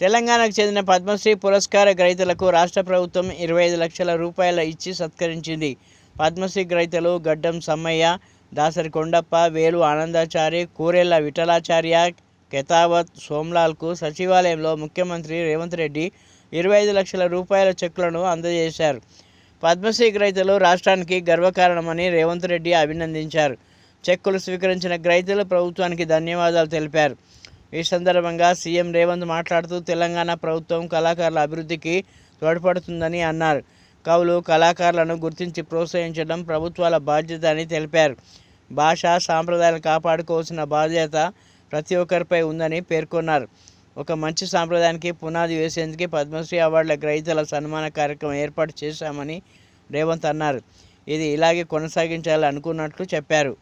తెలంగాణకు చెందిన పద్మశ్రీ పురస్కార గ్రహీతలకు రాష్ట్ర ప్రభుత్వం ఇరవై ఐదు లక్షల రూపాయల ఇచ్చి సత్కరించింది. పద్మశ్రీ గ్రహీతలు గడ్డం సమ్మయ్య దాసరి కొండప్ప వేలు ఆనందాచారి కూరెళ్ళ విఠలాచార్య కెతావత్ సోమ్లాల్కు సచివాలయంలో ముఖ్యమంత్రి రేవంత్ రెడ్డి ఇరవై ఐదు లక్షల రూపాయల చెక్కులను అందజేశారు. పద్మశ్రీ గ్రహీతలు రాష్ట్రానికి గర్వకారణమని రేవంత్ రెడ్డి అభినందించారు. చెక్కులు స్వీకరించిన గ్రహీతలు ప్రభుత్వానికి ధన్యవాదాలు తెలిపారు. ఈ సందర్భంగా సీఎం రేవంత్ మాట్లాడుతూ తెలంగాణ ప్రభుత్వం కళాకారుల అభివృద్ధికి తోడ్పడుతుందని అన్నారు. కవులు కళాకారులను గుర్తించి ప్రోత్సహించడం ప్రభుత్వాల బాధ్యత అని తెలిపారు. భాష సాంప్రదాయాలు కాపాడుకోవాల్సిన బాధ్యత ప్రతి ఒక్కరిపై ఉందని పేర్కొన్నారు. ఒక మంచి సాంప్రదాయానికి పునాది వేసేందుకు పద్మశ్రీ అవార్డుల గ్రహీతల సన్మాన కార్యక్రమం ఏర్పాటు చేశామని రేవంత్ అన్నారు. ఇది ఇలాగే కొనసాగించాలని అనుకున్నట్లు చెప్పారు.